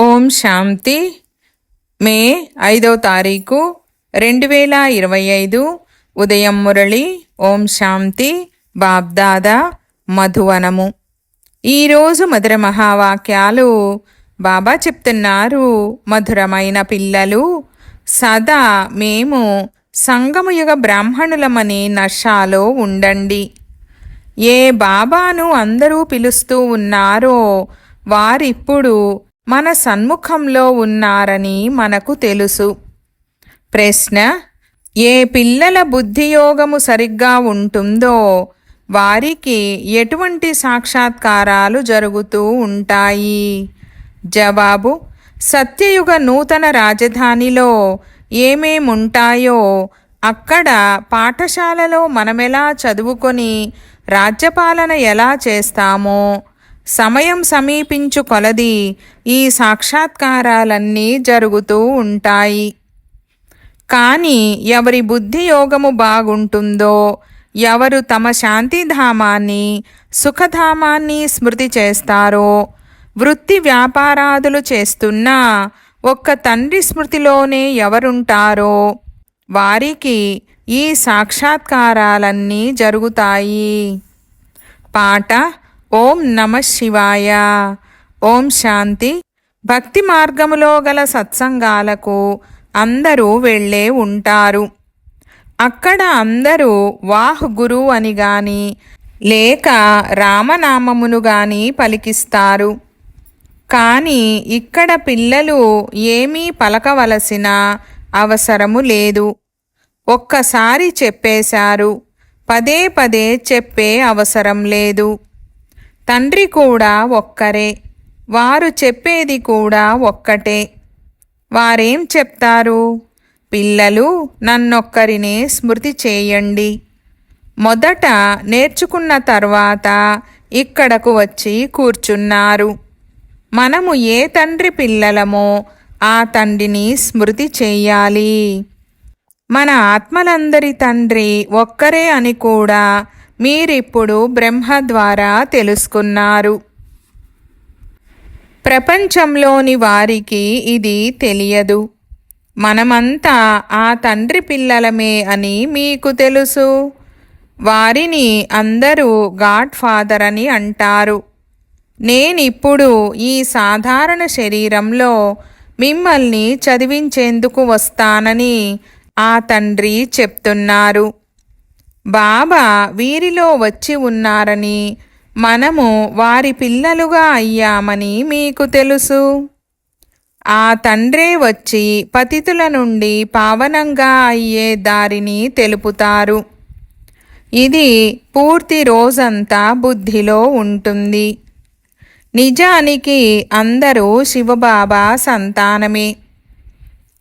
ఓం శాంతి. మే ఐదవ తారీఖు రెండు వేల ఇరవై ఐదు. ఉదయం మురళి ఓం శాంతి బాబ్దాదా మధువనము. ఈరోజు మధుర మహావాక్యాలు బాబా చెప్తున్నారు. మధురమైన పిల్లలు సదా మేము సంగమయుగ బ్రాహ్మణులమని నషాలో ఉండండి. ఏ బాబాను అందరూ పిలుస్తూ ఉన్నారో వారిప్పుడు మన సన్ముఖంలో ఉన్నారని మనకు తెలుసు. ప్రశ్న ఏ పిల్లల బుద్ధియోగము సరిగ్గా ఉంటుందో వారికి ఎటువంటి సాక్షాత్కారాలు జరుగుతూ ఉంటాయి? జవాబు సత్యయుగ నూతన రాజధానిలో ఏమేముంటాయో అక్కడ పాఠశాలలో మనమెలా చదువుకొని రాజ్యపాలన ఎలా చేస్తామో సమయం సమీపించు కొలది ఈ సాక్షాత్కారాలన్నీ జరుగుతూ ఉంటాయి. కానీ ఎవరి బుద్ధి యోగము బాగుంటుందో ఎవరు తమ శాంతిధామాన్ని సుఖధామాన్ని స్మృతి చేస్తారో వృత్తి వ్యాపారాదులు చేస్తున్నా ఒక్క తండ్రి స్మృతిలోనే ఎవరుంటారో వారికి ఈ సాక్షాత్కారాలన్నీ జరుగుతాయి. పాట ఓం నమ శివాయ. ఓం శాంతి. భక్తి మార్గములో గల సత్సంగాలకు అందరూ వెళ్ళే ఉంటారు. అక్కడ అందరూ వాహ్ గురు అని గాని లేక రామనామమును గాని పలికిస్తారు. కానీ ఇక్కడ పిల్లలు ఏమీ పలకవలసిన అవసరము లేదు. ఒక్కసారి చెప్పేశారు. పదే పదే చెప్పే అవసరం లేదు. తండ్రి కూడా ఒక్కరే వారు చెప్పేది కూడా ఒక్కటే. వారేం చెప్తారు? పిల్లలు నన్నొక్కరినే స్మృతి చేయండి. మొదట నేర్చుకున్న తర్వాత ఇక్కడకు వచ్చి కూర్చున్నారు. మనము ఏ తండ్రి పిల్లలమో ఆ తండ్రిని స్మృతి చేయాలి. మన ఆత్మలందరి తండ్రి ఒక్కరే అని కూడా మీరిప్పుడు బ్రహ్మ ద్వారా తెలుసుకున్నారు. ప్రపంచంలోని వారికి ఇది తెలియదు. మనమంతా ఆ తండ్రి పిల్లలమే అని మీకు తెలుసు. వారిని అందరూ గాడ్ ఫాదర్ అని అంటారు. నేనిప్పుడు ఈ సాధారణ శరీరంలో మిమ్మల్ని చదివించేందుకు వస్తానని ఆ తండ్రి చెప్తున్నారు. బాబా వీరిలో వచ్చి ఉన్నారని మనము వారి పిల్లలుగా అయ్యామని మీకు తెలుసు. ఆ తండ్రే వచ్చి పతితుల నుండి పావనంగా అయ్యే దారిని తెలుపుతారు. ఇది పూర్తి రోజంతా బుద్ధిలో ఉంటుంది. నిజానికి అందరూ శివబాబా సంతానమే.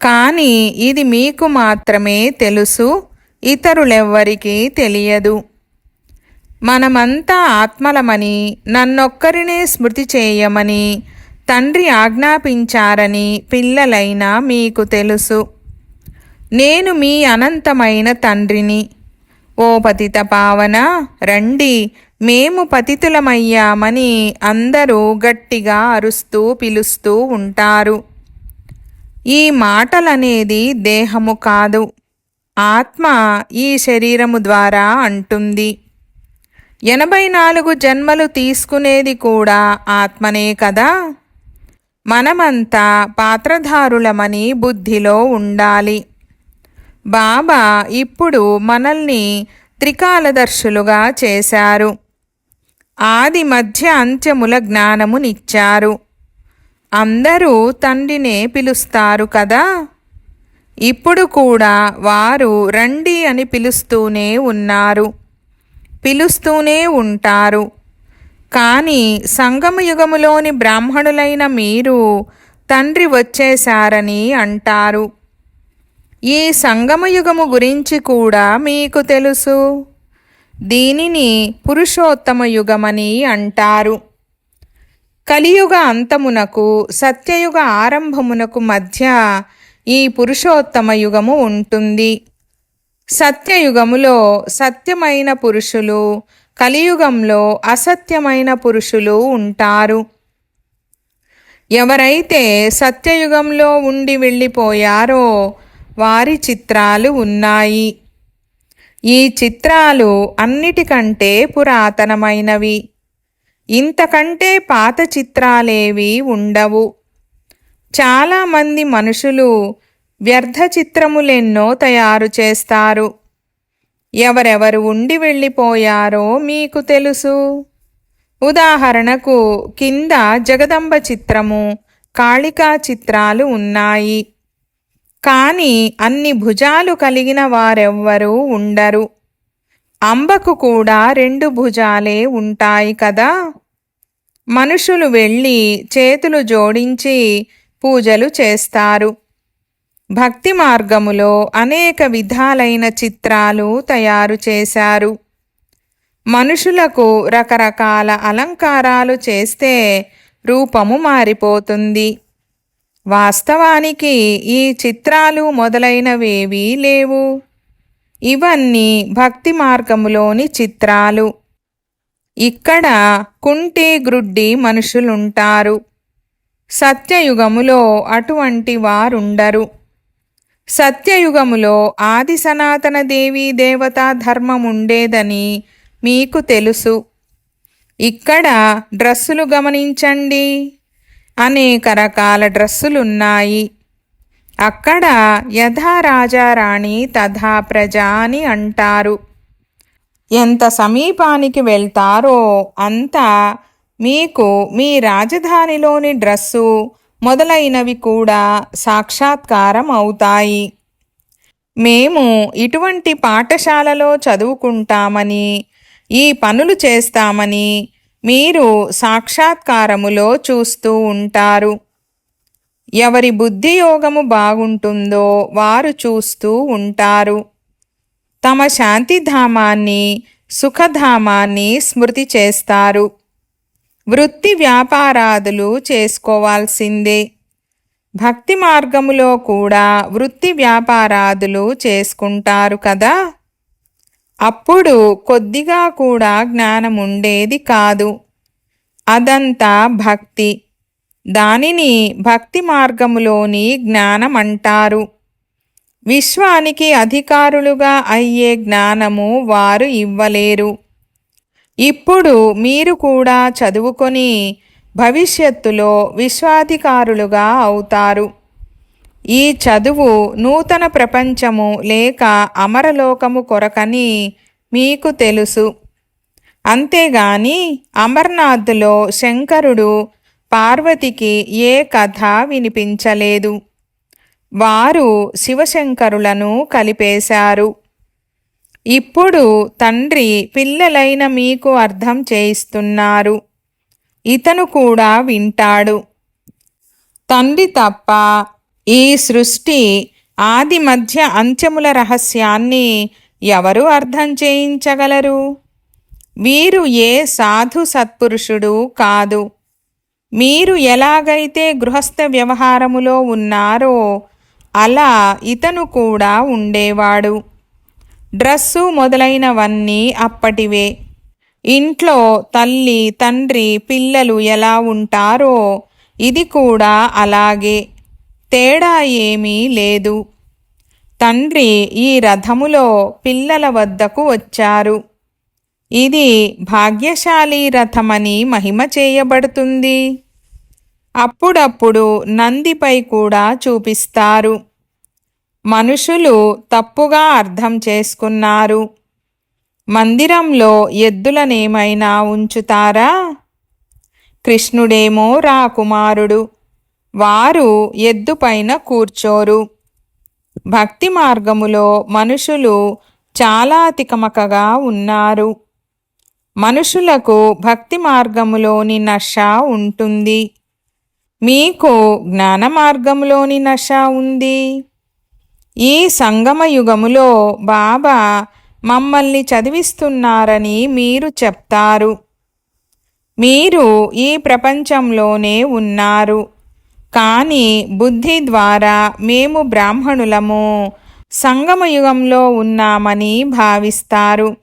కానీ ఇది మీకు మాత్రమే తెలుసు. ఇతరులెవ్వరికీ తెలియదు. మనమంతా ఆత్మలమని నన్నొక్కరినే స్మృతి చేయమని తండ్రి ఆజ్ఞాపించారని పిల్లలైనా మీకు తెలుసు. నేను మీ అనంతమైన తండ్రిని. ఓ పతిత పావన రండి మేము పతితులమయ్యామని అందరూ గట్టిగా అరుస్తూ పిలుస్తూ ఉంటారు. ఈ మాటలనేది దేహము కాదు. ఆత్మ ఈ శరీరము ద్వారా అంటుంది. ఎనభై నాలుగు జన్మలు తీసుకునేది కూడా ఆత్మనే కదా? మనమంతా పాత్రధారులమని బుద్ధిలో ఉండాలి. బాబా ఇప్పుడు మనల్ని త్రికాలదర్శులుగా చేశారు. ఆది మధ్య అంత్యముల జ్ఞానమునిచ్చారు. అందరూ తండ్రినే పిలుస్తారు కదా? ఇప్పుడు కూడా వారు రండి అని పిలుస్తూనే ఉన్నారు. పిలుస్తూనే ఉంటారు. కానీ సంగమయుగములోని బ్రాహ్మణులైన మీరు తండ్రి వచ్చేశారని అంటారు. ఈ సంగమయుగము గురించి కూడా మీకు తెలుసు. దీనిని పురుషోత్తమ యుగమని అంటారు. కలియుగ అంతమునకు సత్యయుగ ఆరంభమునకు మధ్య ఈ పురుషోత్తమ యుగము ఉంటుంది. సత్యయుగములో సత్యమైన పురుషులు కలియుగంలో అసత్యమైన పురుషులు ఉంటారు. ఎవరైతే సత్యయుగంలో ఉండి వెళ్ళిపోయారో వారి చిత్రాలు ఉన్నాయి. ఈ చిత్రాలు అన్నిటికంటే పురాతనమైనవి. ఇంతకంటే పాత చిత్రాలేవి ఉండవు. చాలామంది మనుషులు వ్యర్థ చిత్రములెన్నో తయారు చేస్తారు. ఎవరెవరు ఉండి వెళ్ళిపోయారో మీకు తెలుసు. ఉదాహరణకు కింద జగదంబ చిత్రము కాళికా చిత్రాలు ఉన్నాయి. కానీ అన్ని భుజాలు కలిగిన వారెవ్వరూ ఉండరు. అంబకు కూడా రెండు భుజాలే ఉంటాయి కదా. మనుషులు వెళ్ళి చేతులు జోడించి పూజలు చేస్తారు. భక్తి మార్గములో అనేక విధాలైన చిత్రాలు తయారు చేశారు. మనుషులకు రకరకాల అలంకారాలు చేస్తే రూపము మారిపోతుంది. వాస్తవానికి ఈ చిత్రాలు మొదలైనవేవీ లేవు. ఇవన్నీ భక్తి మార్గములోని చిత్రాలు. ఇక్కడ కుంటి గ్రుడ్డి మనుషులుంటారు. సత్యయుగములో అటువంటి వారుండరు. సత్యయుగములో ఆది సనాతన దేవీ దేవతా ధర్మముండేదని మీకు తెలుసు. ఇక్కడ డ్రస్సులు గమనించండి. అనేక రకాల డ్రస్సులున్నాయి. అక్కడ యథా రాజారాణి తథా ప్రజ అని అంటారు. ఎంత సమీపానికి వెళ్తారో అంత మీకు మీ రాజధానిలోని డ్రస్సు మొదలైనవి కూడా సాక్షాత్కారం అవుతాయి. మేము ఇటువంటి పాఠశాలలో చదువుకుంటామని ఈ పనులు చేస్తామని మీరు సాక్షాత్కారములో చూస్తూ ఉంటారు. ఎవరి బుద్ధియోగము బాగుంటుందో వారు చూస్తూ ఉంటారు. తమ శాంతిధామాన్ని సుఖధామాన్ని స్మృతి చేస్తారు. వృత్తి వ్యాపారాదులు చేసుకోవాల్సిందే. భక్తి మార్గములో కూడా వృత్తి వ్యాపారాదులు చేసుకుంటారు కదా? అప్పుడు కొద్దిగా కూడా జ్ఞానం ఉండేది కాదు. అదంతా భక్తి. దానిని భక్తి మార్గములోని జ్ఞానం అంటారు విశ్వానికి అధికారులుగా అయ్యే జ్ఞానము వారు ఇవ్వలేరు. ఇప్పుడు మీరు కూడా చదువుకొని భవిష్యత్తులో విశ్వాధికారులుగా అవుతారు. ఈ చదువు నూతన ప్రపంచము లేక అమరలోకము కొరకని మీకు తెలుసు. అంతేగాని అమర్నాథ్లో శంకరుడు పార్వతికి ఏ కథ వినిపించలేదు. వారు శివశంకరులను కలిపేశారు. ఇప్పుడు తండ్రి పిల్లలైన మీకు అర్థం చేయిస్తున్నారు. ఇతను కూడా వింటాడు. తండ్రి తప్ప ఈ సృష్టి ఆది మధ్య అంత్యముల రహస్యాన్ని ఎవరు అర్థం చేయించగలరు? వీరు ఏ సాధు సత్పురుషుడు కాదు. మీరు ఎలాగైతే గృహస్థ వ్యవహారములో ఉన్నారో అలా ఇతను కూడా ఉండేవాడు. డ్రస్సు మొదలైనవన్నీ అప్పటివే. ఇంట్లో తల్లి తండ్రి పిల్లలు ఎలా ఉంటారో ఇది కూడా అలాగే. తేడా ఏమీ లేదు. తండ్రి ఈ రథములో పిల్లల వద్దకు వచ్చారు. ఇది భాగ్యశాలి రథమని మహిమ చేయబడుతుంది. అప్పుడప్పుడు నందిపై కూడా చూపిస్తారు. మనుషులు తప్పుగా అర్థం చేసుకున్నారు. మందిరంలో ఎద్దులనేమైనా ఉంచుతారా? కృష్ణుడేమో రాకుమారుడు. వారు ఎద్దుపైన కూర్చోరు. భక్తి మార్గములో మనుషులు చాలా తికమకగా ఉన్నారు. మనుషులకు భక్తి మార్గములోని నష ఉంటుంది. మీకు జ్ఞాన మార్గములోని నష ఉంది. ఈ సంగమ యుగములో బాబా మమ్మల్ని చదివిస్తున్నారని మీరు చెప్తారు. మీరు ఈ ప్రపంచంలోనే ఉన్నారు. కానీ బుద్ధి ద్వారా మేము బ్రాహ్మణులము సంగమయుగంలో ఉన్నామని భావిస్తారు.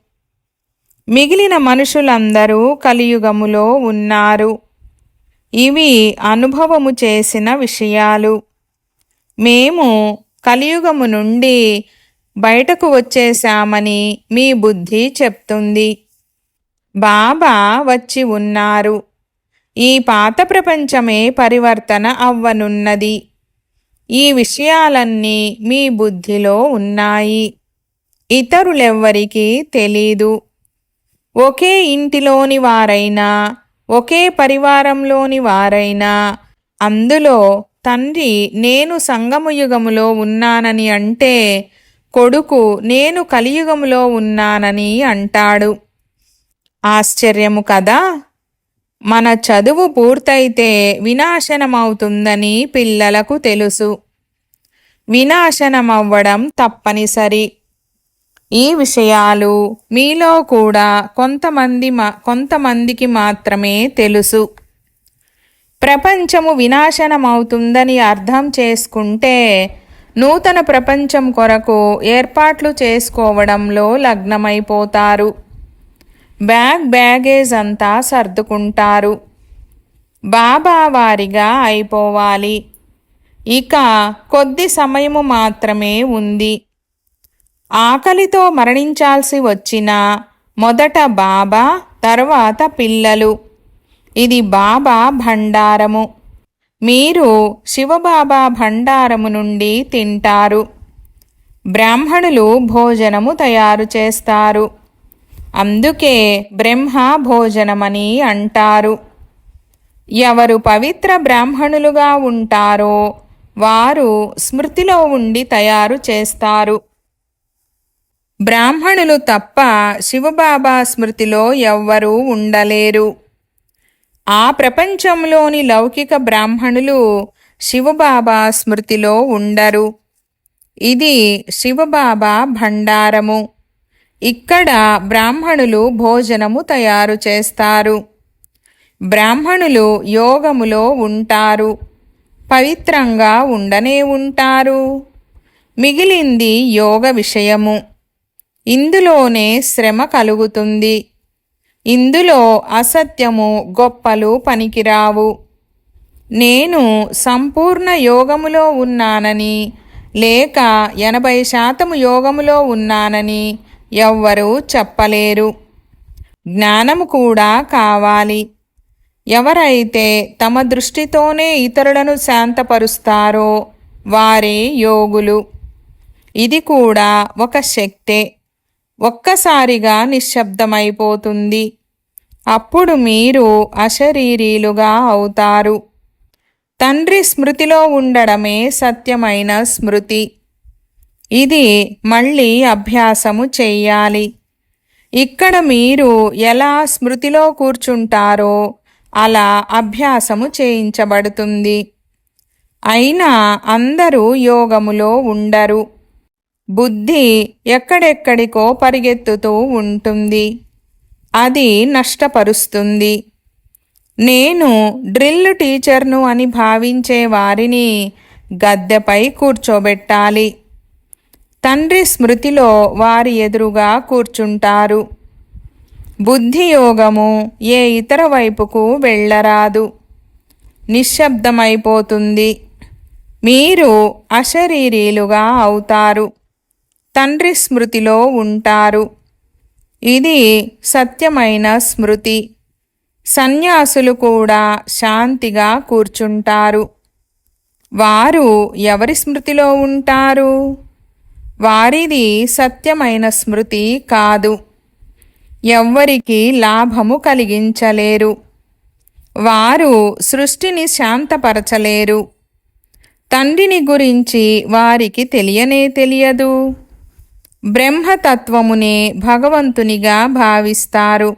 మిగిలిన మనుషులందరూ కలియుగములో ఉన్నారు. ఇవి అనుభవము చేసిన విషయాలు. మేము కలియుగము నుండి బయటకు వచ్చేశామని మీ బుద్ధి చెప్తుంది. బాబా వచ్చి ఉన్నారు. ఈ పాత ప్రపంచమే పరివర్తన అవ్వనున్నది. ఈ విషయాలన్నీ మీ బుద్ధిలో ఉన్నాయి. ఇతరులెవ్వరికీ తెలీదు. ఒకే ఇంటిలోని వారైనా ఒకే పరివారంలోని వారైనా అందులో తండ్రి నేను సంగమయుగములో ఉన్నానని అంటే కొడుకు నేను కలియుగములో ఉన్నానని అంటాడు. ఆశ్చర్యము కదా? మన చదువు పూర్తయితే వినాశనమవుతుందని పిల్లలకు తెలుసు. వినాశనమవ్వడం తప్పనిసరి. ఈ విషయాలు మీలో కూడా కొంతమంది మా కొంతమందికి మాత్రమే తెలుసు. ప్రపంచము వినాశనమవుతుందని అర్థం చేసుకుంటే నూతన ప్రపంచం కొరకు ఏర్పాట్లు చేసుకోవడంలో లగ్నమైపోతారు. బ్యాగ్ బ్యాగేజ్ అంతా సర్దుకుంటారు. బాబా వారిగా అయిపోవాలి. ఇక కొద్ది సమయము మాత్రమే ఉంది. ఆకలితో మరణించాల్సి వచ్చిన మొదట బాబా తర్వాత పిల్లలు. ఇది బాబా భండారము. మీరు శివబాబా భండారము నుండి తింటారు. బ్రాహ్మణులు భోజనము తయారు చేస్తారు. అందుకే బ్రహ్మ భోజనమని అంటారు. ఎవరు పవిత్ర బ్రాహ్మణులుగా ఉంటారో వారు స్మృతిలో ఉండి తయారు చేస్తారు. బ్రాహ్మణులు తప్ప శివబాబా స్మృతిలో ఎవ్వరూ ఉండలేరు. ఆ ప్రపంచంలోని లౌకిక బ్రాహ్మణులు శివబాబా స్మృతిలో ఉండరు. ఇది శివబాబా భండారము. ఇక్కడ బ్రాహ్మణులు భోజనము తయారు చేస్తారు. బ్రాహ్మణులు యోగములో ఉంటారు. పవిత్రంగా ఉండనే ఉంటారు. మిగిలింది యోగ విషయము. ఇందులోనే శ్రమ కలుగుతుంది. ఇందులో అసత్యము గొప్పలు పనికిరావు. నేను సంపూర్ణ యోగములో ఉన్నానని లేక ఎనభై శాతము యోగములో ఉన్నానని ఎవ్వరూ చెప్పలేరు. జ్ఞానము కూడా కావాలి. ఎవరైతే తమ దృష్టితోనే ఇతరులను శాంతపరుస్తారో వారే యోగులు. ఇది కూడా ఒక శక్తే. ఒక్కసారిగా నిశ్శబ్దమైపోతుంది. అప్పుడు మీరు అశరీరీలుగా అవుతారు. తండ్రి స్మృతిలో ఉండడమే సత్యమైన స్మృతి. ఇది మళ్ళీ అభ్యాసము చెయ్యాలి ఇక్కడ మీరు ఎలా స్మృతిలో కూర్చుంటారో అలా అభ్యాసము చేయించబడుతుంది. అయినా అందరూ యోగములో ఉండరు. బుద్ధి ఎక్కడెక్కడికో పరిగెత్తుతూ ఉంటుంది. అది నష్టపరుస్తుంది. నేను డ్రిల్ టీచర్ను అని భావించే వారిని గద్దెపై కూర్చోబెట్టాలి. తండ్రి స్మృతిలో వారి ఎదురుగా కూర్చుంటారు. బుద్ధి యోగము ఏ ఇతర వైపుకు వెళ్ళరాదు. నిశ్శబ్దమైపోతుంది. మీరు అశరీరీలుగా అవుతారు. తండ్రి స్మృతిలో ఉంటారు. ఇది సత్యమైన స్మృతి. సన్యాసులు కూడా శాంతిగా కూర్చుంటారు. వారు ఎవరి స్మృతిలో ఉంటారు? వారిది సత్యమైన స్మృతి కాదు. ఎవ్వరికి లాభము కలిగించలేరు. వారు సృష్టిని శాంతపరచలేరు. తండ్రిని గురించి వారికి తెలియనే తెలియదు. బ్రహ్మతత్వమునే భగవంతునిగా భావిస్తారు.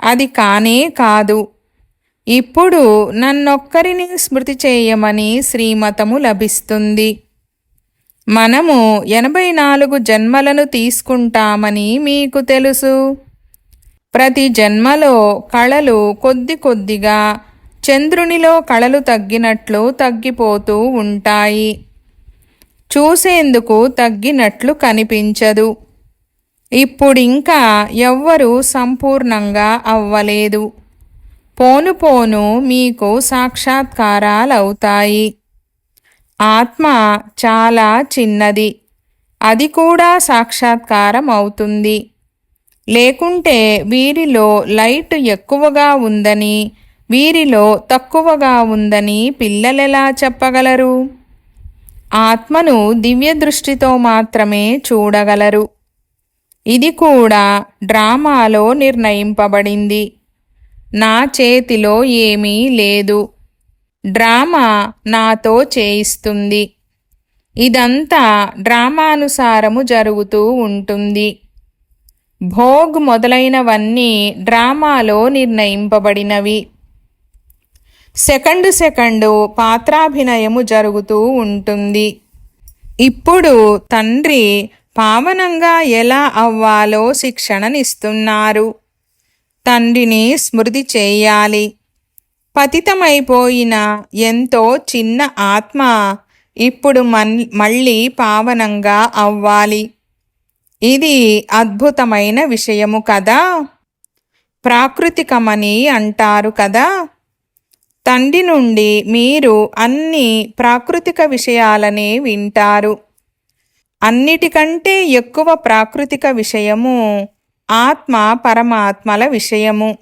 అది కానే కాదు. ఇప్పుడు నన్నొక్కరిని స్మృతి చేయమని శ్రీమతము లభిస్తుంది. మనము ఎనభై నాలుగు జన్మలను తీసుకుంటామని మీకు తెలుసు. ప్రతి జన్మలో కళలు కొద్ది కొద్దిగా చంద్రునిలో కళలు తగ్గినట్లు తగ్గిపోతూ ఉంటాయి. చూసేందుకు తగ్గినట్లు కనిపించదు. ఇప్పుడింకా ఎవ్వరూ సంపూర్ణంగా అవ్వలేదు. పోను పోను మీకు సాక్షాత్కారాలవుతాయి. ఆత్మ చాలా చిన్నది. అది కూడా సాక్షాత్కారం అవుతుంది లేకుంటే వీరిలో లైట్ ఎక్కువగా ఉందని వీరిలో తక్కువగా ఉందని పిల్లలెలా చెప్పగలరు? ఆత్మను దివ్య దృష్టితో మాత్రమే చూడగలరు. ఇది కూడా డ్రామాలో నిర్ణయింపబడింది. నా చేతిలో ఏమీ లేదు. డ్రామా నాతో చేయిస్తుంది. ఇదంతా డ్రామానుసారము జరుగుతూ ఉంటుంది. భోగ్ మొదలైనవన్నీ డ్రామాలో నిర్ణయింపబడినవి. సెకండు సెకండు పాత్రాభినయము జరుగుతూ ఉంటుంది. ఇప్పుడు తండ్రి పావనంగా ఎలా అవ్వాలో శిక్షణనిస్తున్నారు. తండ్రిని స్మృతి చేయాలి. పతితమైపోయిన ఎంతో చిన్న ఆత్మ ఇప్పుడు మన్ మళ్ళీ పావనంగా అవ్వాలి. ఇది అద్భుతమైన విషయము కదా. ప్రాకృతికమని అంటారు కదా. తండ్రి నుండి మీరు అన్ని ప్రాకృతిక విషయాలనే వింటారు. అన్నిటికంటే ఎక్కువ ప్రాకృతిక విషయము ఆత్మ పరమాత్మల విషయము.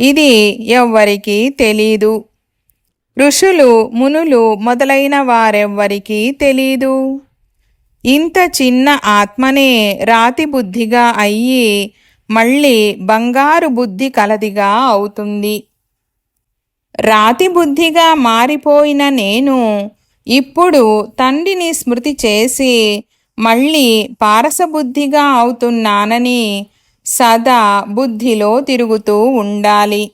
ఇది ఎవ్వరికీ తెలీదు. ఋషులు మునులు మొదలైన వారెవ్వరికీ తెలీదు. ఇంత చిన్న ఆత్మనే రాతి బుద్ధిగా అయ్యి మళ్ళీ బంగారు బుద్ధి కలదిగా అవుతుంది. రాతి బుద్ధిగా మారిపోయిన నేను ఇప్పుడు తండ్రిని స్మృతి చేసి మళ్ళీ పారసబుద్ధిగా అవుతున్నానని సదా బుద్ధిలో తిరుగుతూ ఉండాలి.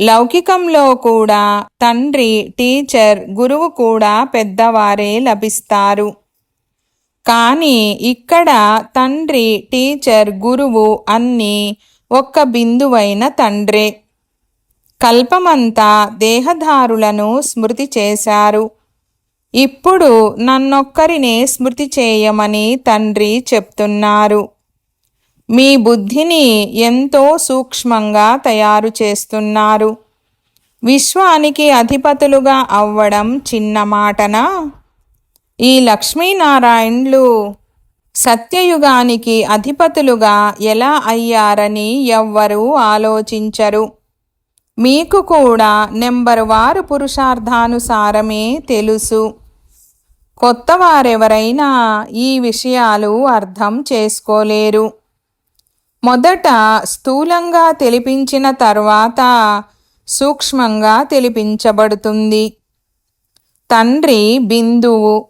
లౌకికంలో కూడా తండ్రి టీచర్ గురువు కూడా పెద్దవారే లభిస్తారు. కానీ ఇక్కడ తండ్రి టీచర్ గురువు అన్నీ ఒక్క బిందువైన తండ్రే. కల్పమంతా దేహదారులను స్మృతి చేశారు. ఇప్పుడు నన్నొక్కరినే స్మృతి చేయమని తండ్రి చెప్తున్నారు. మీ బుద్ధిని ఎంతో సూక్ష్మంగా తయారు చేస్తున్నారు. విశ్వానికి అధిపతులుగా అవ్వడం చిన్న మాటనా? ఈ లక్ష్మీనారాయణులు సత్యయుగానికి అధిపతులుగా ఎలా అయ్యారని ఎవ్వరూ ఆలోచించరు. మీకు కూడా నెంబర్ వారు పురుషార్థానుసారమే తెలుసు. కొత్త వారెవరైనా ఈ విషయాలు అర్థం చేసుకోలేరు. మొదట స్థూలంగా తెలిపించిన తర్వాత సూక్ష్మంగా తెలిపించబడుతుంది. తండ్రి బిందువు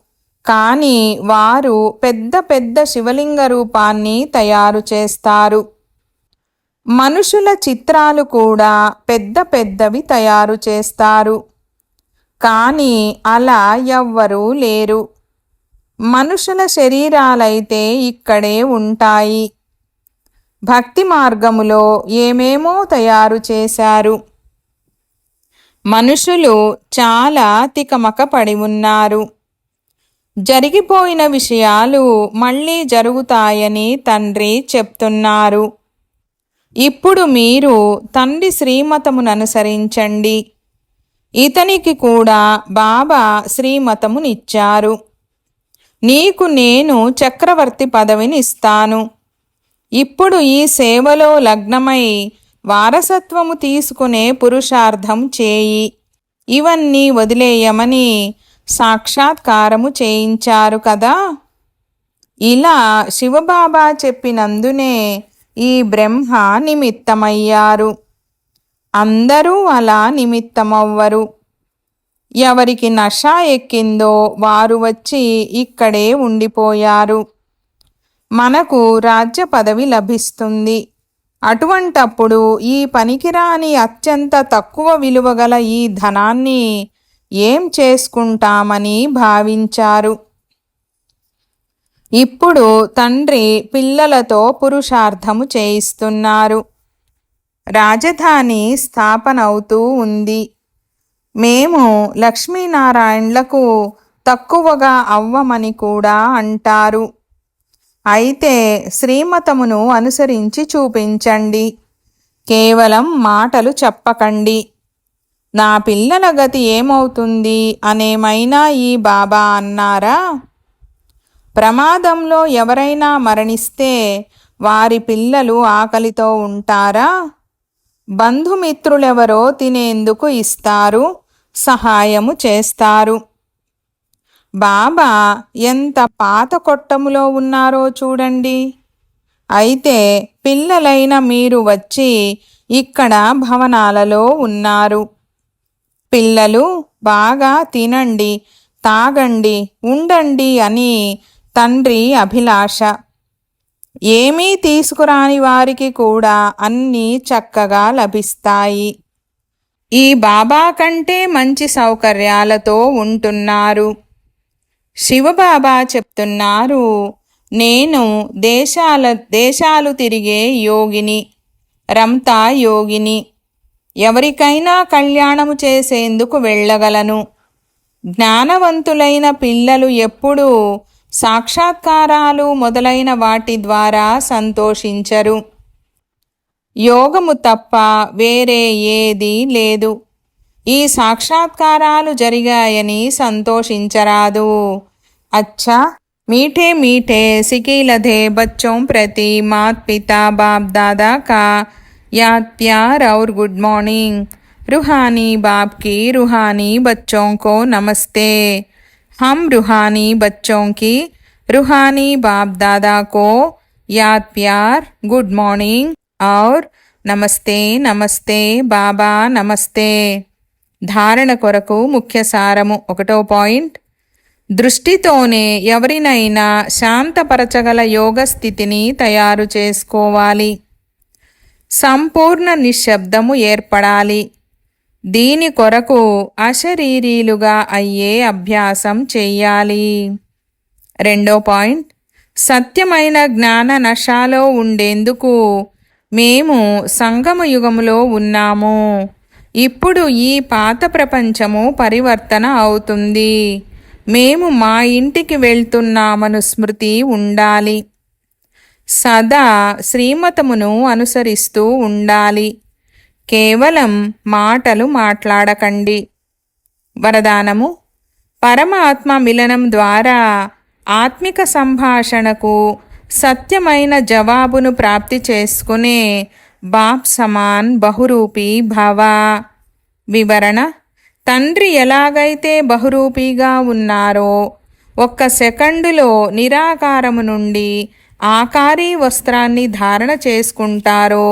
కానీ వారు పెద్ద పెద్ద శివలింగ రూపాన్ని తయారు చేస్తారు. మనుషుల చిత్రాలు కూడా పెద్ద పెద్దవి తయారు చేస్తారు. కానీ అలా ఎవ్వరూ లేరు. మనుషుల శరీరాలైతే ఇక్కడే ఉంటాయి. భక్తి మార్గములో ఏమేమో తయారు చేశారు. మనుషులు చాలా తికమక పడి ఉన్నారు. జరిగిపోయిన విషయాలు మళ్ళీ జరుగుతాయని తండ్రి చెప్తున్నారు. ఇప్పుడు మీరు తండ్రి శ్రీమతముననుసరించండి. ఇతనికి కూడా బాబా శ్రీమతమునిచ్చారు. నీకు నేను చక్రవర్తి పదవిని ఇస్తాను ఇప్పుడు ఈ సేవలో లగ్నమై వారసత్వము తీసుకునే పురుషార్థం చేయి. ఇవన్నీ వదిలేయమని సాక్షాత్కారము చేయించారు కదా? ఇలా శివబాబా చెప్పినందునే ఈ బ్రహ్మ నిమిత్తమయ్యారు. అందరూ అలా నిమిత్తమవ్వరు. ఎవరికి నష ఎక్కిందో వారు వచ్చి ఇక్కడే ఉండిపోయారు. మనకు రాజ్య పదవి లభిస్తుంది. అటువంటప్పుడు ఈ పనికిరాని అత్యంత తక్కువ విలువగల ఈ ధనాన్ని ఏం చేసుకుంటామని భావించారు. ఇప్పుడు తండ్రి పిల్లలతో పురుషార్థము చేయిస్తున్నారు. రాజధాని స్థాపన అవుతూ ఉంది. మేము లక్ష్మీనారాయణలకు తక్కువగా అవ్వమని కూడా అంటారు. అయితే శ్రీమతమును అనుసరించి చూపించండి. కేవలం మాటలు చెప్పకండి. నా పిల్లల గతి ఏమవుతుంది అనేమైనా ఈ బాబా అన్నారా? ప్రమాదంలో ఎవరైనా మరణిస్తే వారి పిల్లలు ఆకలితో ఉంటారా? బంధుమిత్రులెవరో తినేందుకు ఇస్తారు సహాయము చేస్తారు. బాబా ఎంత పాత కొట్టములో ఉన్నారో చూడండి. అయితే పిల్లలైన మీరు వచ్చి ఇక్కడ భవనాలలో ఉన్నారు. పిల్లలు బాగా తినండి తాగండి ఉండండి అని తండ్రి అభిలాష. ఏమీ తీసుకురాని వారికి కూడా అన్నీ చక్కగా లభిస్తాయి. ఈ బాబా కంటే మంచి సౌకర్యాలతో ఉంటున్నారు. శివబాబా చెప్తున్నారు నేను దేశాల దేశాలు తిరిగే యోగిని రంతా యోగిని. ఎవరికైనా కళ్యాణము చేసేందుకు వెళ్ళగలను. జ్ఞానవంతులైన పిల్లలు ఎప్పుడూ సాక్షాత్కారాలు మొదలైన వాటి ద్వారా సంతోషించరు యోగము తప్ప వేరే ఏదీ లేదు ఈ సాక్షాత్కారాలు జరిగాయని సంతోషించరాదు అచ్చా मीठे मीठे सिकीलधे बच्चों प्रति मात पिता बाप दादा का याद प्यार और गुड मॉर्निंग रूहानी बाप की रूहानी बच्चों को नमस्ते हम रूहानी बच्चों की रूहानी बाप दादा को याद प्यार गुड मॉर्निंग और నమస్తే నమస్తే బాబా నమస్తే ధారణ కొరకు ముఖ్య సారము ఒకటో పాయింట్ దృష్టితోనే ఎవరినైనా శాంతపరచగల యోగ స్థితిని తయారు చేసుకోవాలి సంపూర్ణ నిశ్శబ్దము ఏర్పడాలి దీని కొరకు అశరీరీలుగా అయ్యే అభ్యాసం చెయ్యాలి. రెండో పాయింట్. సత్యమైన జ్ఞాన నశాలో ఉండేందుకు మేము సంగమ యుగములో ఉన్నాము. ఇప్పుడు ఈ పాత ప్రపంచము పరివర్తన అవుతుంది. మేము మా ఇంటికి వెళ్తున్నామను స్మృతి ఉండాలి. సదా శ్రీమతమును అనుసరిస్తూ ఉండాలి. కేవలం మాటలు మాట్లాడకండి. వరదానము పరమాత్మ మిలనం ద్వారా ఆత్మిక సంభాషణకు సత్యమైన జవాబును ప్రాప్తి చేసుకునే బాప్ సమాన్ బహురూపీ భవ. వివరణ తండ్రి ఎలాగైతే బహురూపీగా ఉన్నారో ఒక్క సెకండులో నిరాకారము నుండి ఆకారీ వస్త్రాన్ని ధారణ చేసుకుంటారో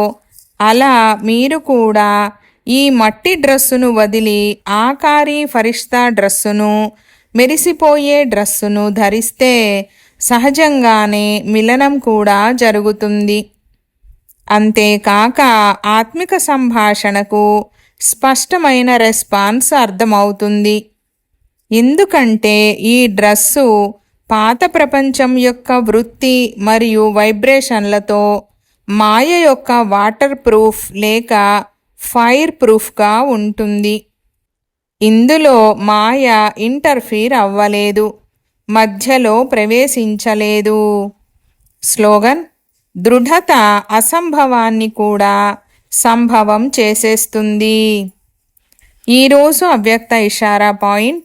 అలా మీరు కూడా ఈ మట్టి డ్రస్సును వదిలి ఆకారీ ఫరిష్తా డ్రస్సును మెరిసిపోయే డ్రస్సును ధరిస్తే సహజంగానే మిలనం కూడా జరుగుతుంది. అంతేకాక ఆత్మిక సంభాషణకు స్పష్టమైన రెస్పాన్స్ అర్థమవుతుంది. ఎందుకంటే ఈ డ్రస్సు పాత ప్రపంచం యొక్క వృత్తి మరియు వైబ్రేషన్లతో మాయ యొక్క వాటర్ ప్రూఫ్ లేక ఫైర్ ప్రూఫ్గా ఉంటుంది. ఇందులో మాయ ఇంటర్ఫీర్ అవ్వలేదు. మధ్యలో ప్రవేశించలేదు. స్లోగన్ దృఢత అసంభవాన్ని కూడా సంభవం చేసేస్తుంది. ఈరోజు అవ్యక్త ఇషారా పాయింట్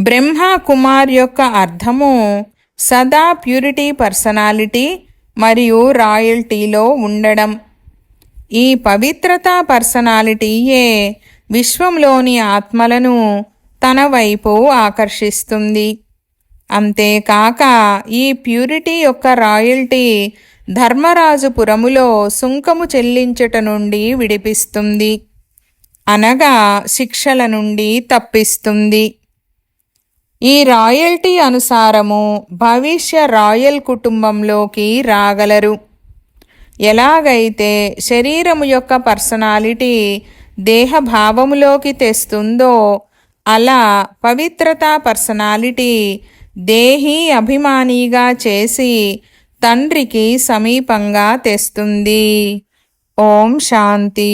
బ్రహ్మ కుమార్ యొక్క అర్థము సదా ప్యూరిటీ పర్సనాలిటీ మరియు రాయల్టీలో ఉండడం. ఈ పవిత్రత పర్సనాలిటీయే విశ్వంలోని ఆత్మలను తన వైపు ఆకర్షిస్తుంది. అంతేకాక ఈ ప్యూరిటీ యొక్క రాయల్టీ ధర్మరాజుపురములో సుంకము చెల్లించుట నుండి విడిపిస్తుంది. అనగా శిక్షల నుండి తప్పిస్తుంది. ఈ రాయల్టీ అనుసారము భవిష్య రాయల్ కుటుంబంలోకి రాగలరు. ఎలాగైతే శరీరము యొక్క పర్సనాలిటీ దేహభావములోకి తెస్తుందో అలా పవిత్రత పర్సనాలిటీ దేహీ అభిమానిగా చేసి తండ్రికి సమీపంగా తెస్తుంది. ఓం శాంతి.